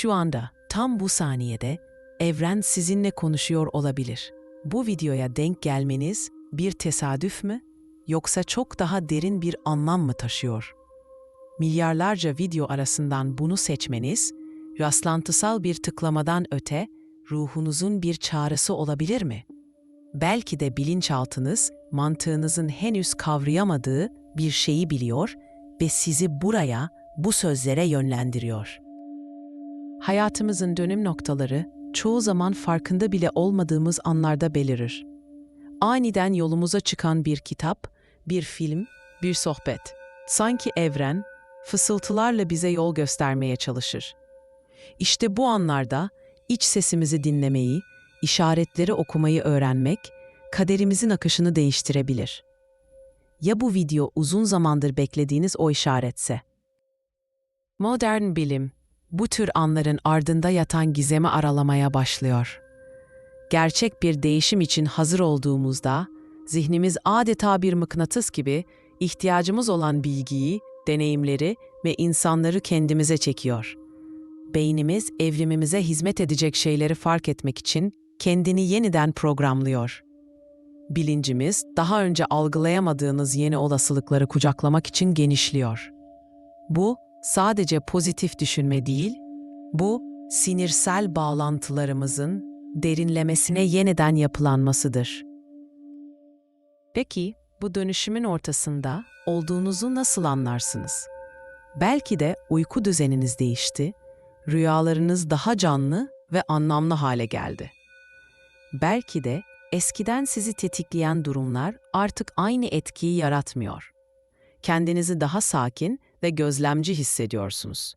Şu anda, tam bu saniyede evren sizinle konuşuyor olabilir. Bu videoya denk gelmeniz bir tesadüf mü yoksa çok daha derin bir anlam mı taşıyor? Milyarlarca video arasından bunu seçmeniz, rastlantısal bir tıklamadan öte ruhunuzun bir çağrısı olabilir mi? Belki de bilinçaltınız mantığınızın henüz kavrayamadığı bir şeyi biliyor ve sizi buraya, bu sözlere yönlendiriyor. Hayatımızın dönüm noktaları çoğu zaman farkında bile olmadığımız anlarda belirir. Aniden yolumuza çıkan bir kitap, bir film, bir sohbet. Sanki evren fısıltılarla bize yol göstermeye çalışır. İşte bu anlarda iç sesimizi dinlemeyi, işaretleri okumayı öğrenmek kaderimizin akışını değiştirebilir. Ya bu video uzun zamandır beklediğiniz o işaretse? Modern bilim bu tür anların ardında yatan gizemi aralamaya başlıyor. Gerçek bir değişim için hazır olduğumuzda zihnimiz adeta bir mıknatıs gibi ihtiyacımız olan bilgiyi, deneyimleri ve insanları kendimize çekiyor. Beynimiz evrimimize hizmet edecek şeyleri fark etmek için kendini yeniden programlıyor. Bilincimiz daha önce algılayamadığınız yeni olasılıkları kucaklamak için genişliyor. Bu sadece pozitif düşünme değil, bu sinirsel bağlantılarımızın derinlemesine yeniden yapılanmasıdır. Peki bu dönüşümün ortasında olduğunuzu nasıl anlarsınız? Belki de uyku düzeniniz değişti, rüyalarınız daha canlı ve anlamlı hale geldi. Belki de eskiden sizi tetikleyen durumlar artık aynı etkiyi yaratmıyor. Kendinizi daha sakin ve gözlemci hissediyorsunuz.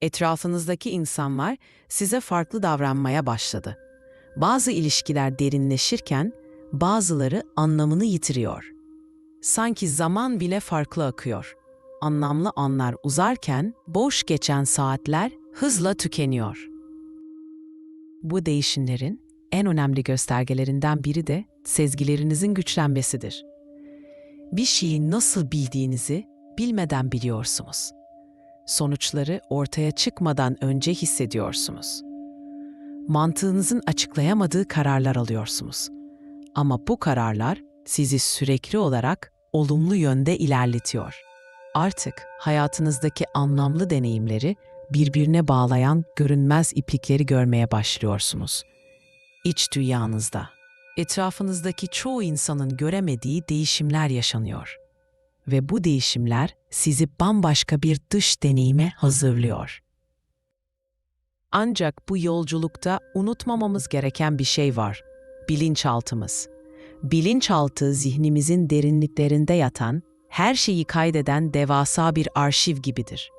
Etrafınızdaki insanlar size farklı davranmaya başladı. Bazı ilişkiler derinleşirken bazıları anlamını yitiriyor. Sanki zaman bile farklı akıyor. Anlamlı anlar uzarken boş geçen saatler hızla tükeniyor. Bu değişimlerin en önemli göstergelerinden biri de sezgilerinizin güçlenmesidir. Bir şeyi nasıl bildiğinizi bilmeden biliyorsunuz. Sonuçları ortaya çıkmadan önce hissediyorsunuz. Mantığınızın açıklayamadığı kararlar alıyorsunuz. Ama bu kararlar sizi sürekli olarak olumlu yönde ilerletiyor. Artık hayatınızdaki anlamlı deneyimleri birbirine bağlayan görünmez iplikleri görmeye başlıyorsunuz. İç dünyanızda, etrafınızdaki çoğu insanın göremediği değişimler yaşanıyor ve bu değişimler sizi bambaşka bir dış deneyime hazırlıyor. Ancak bu yolculukta unutmamamız gereken bir şey var. Bilinçaltımız. Bilinçaltı zihnimizin derinliklerinde yatan, her şeyi kaydeden devasa bir arşiv gibidir.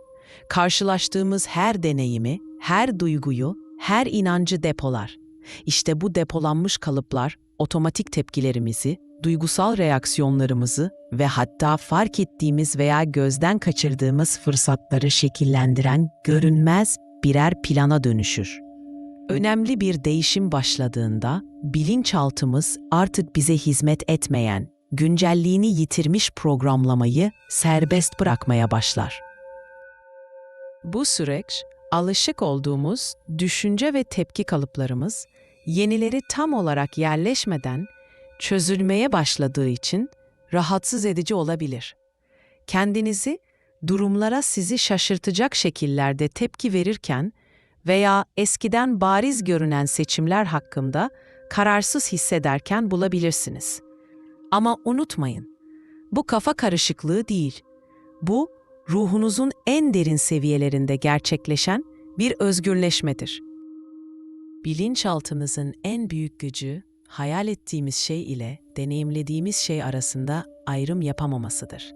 Karşılaştığımız her deneyimi, her duyguyu, her inancı depolar. İşte bu depolanmış kalıplar otomatik tepkilerimizi, duygusal reaksiyonlarımızı ve hatta fark ettiğimiz veya gözden kaçırdığımız fırsatları şekillendiren görünmez birer plana dönüşür. Önemli bir değişim başladığında bilinçaltımız artık bize hizmet etmeyen, güncelliğini yitirmiş programlamayı serbest bırakmaya başlar. Bu süreç alışık olduğumuz düşünce ve tepki kalıplarımız yenileri tam olarak yerleşmeden çözülmeye başladığı için rahatsız edici olabilir. Kendinizi durumlara sizi şaşırtacak şekillerde tepki verirken veya eskiden bariz görünen seçimler hakkında kararsız hissederken bulabilirsiniz. Ama unutmayın, bu kafa karışıklığı değil. Bu ruhunuzun en derin seviyelerinde gerçekleşen bir özgürleşmedir. Bilinçaltımızın en büyük gücü hayal ettiğimiz şey ile deneyimlediğimiz şey arasında ayrım yapamamasıdır.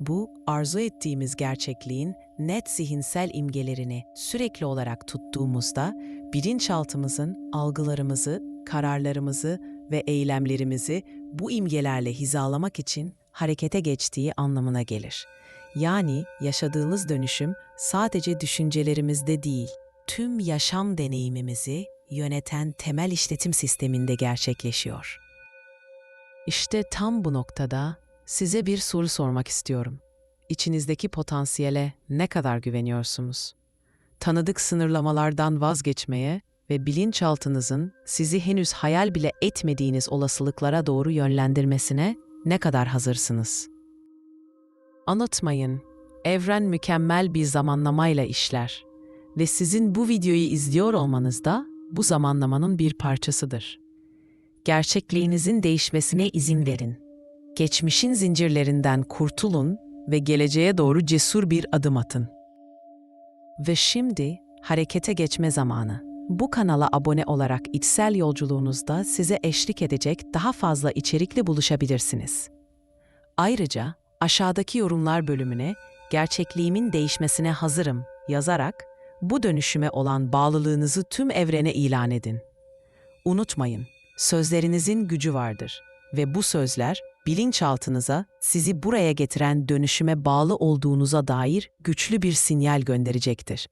Bu, arzu ettiğimiz gerçekliğin net zihinsel imgelerini sürekli olarak tuttuğumuzda bilinçaltımızın algılarımızı, kararlarımızı ve eylemlerimizi bu imgelerle hizalamak için harekete geçtiği anlamına gelir. Yani yaşadığımız dönüşüm sadece düşüncelerimizde değil, tüm yaşam deneyimimizi yöneten temel işletim sisteminde gerçekleşiyor. İşte tam bu noktada size bir soru sormak istiyorum. İçinizdeki potansiyele ne kadar güveniyorsunuz? tanıdık sınırlamalardan vazgeçmeye ve bilinçaltınızın sizi henüz hayal bile etmediğiniz olasılıklara doğru yönlendirmesine ne kadar hazırsınız? Unutmayın, evren mükemmel bir zamanlamayla işler ve sizin bu videoyu izliyor olmanız da bu zamanlamanın bir parçasıdır. Gerçekliğinizin değişmesine izin verin. Geçmişin zincirlerinden kurtulun ve geleceğe doğru cesur bir adım atın. Ve şimdi harekete geçme zamanı. Bu kanala abone olarak içsel yolculuğunuzda size eşlik edecek daha fazla içerikle buluşabilirsiniz. Ayrıca aşağıdaki yorumlar bölümüne gerçekliğimin değişmesine hazırım yazarak bu dönüşüme olan bağlılığınızı tüm evrene ilan edin. Unutmayın, sözlerinizin gücü vardır ve bu sözler bilinçaltınıza sizi buraya getiren dönüşüme bağlı olduğunuza dair güçlü bir sinyal gönderecektir.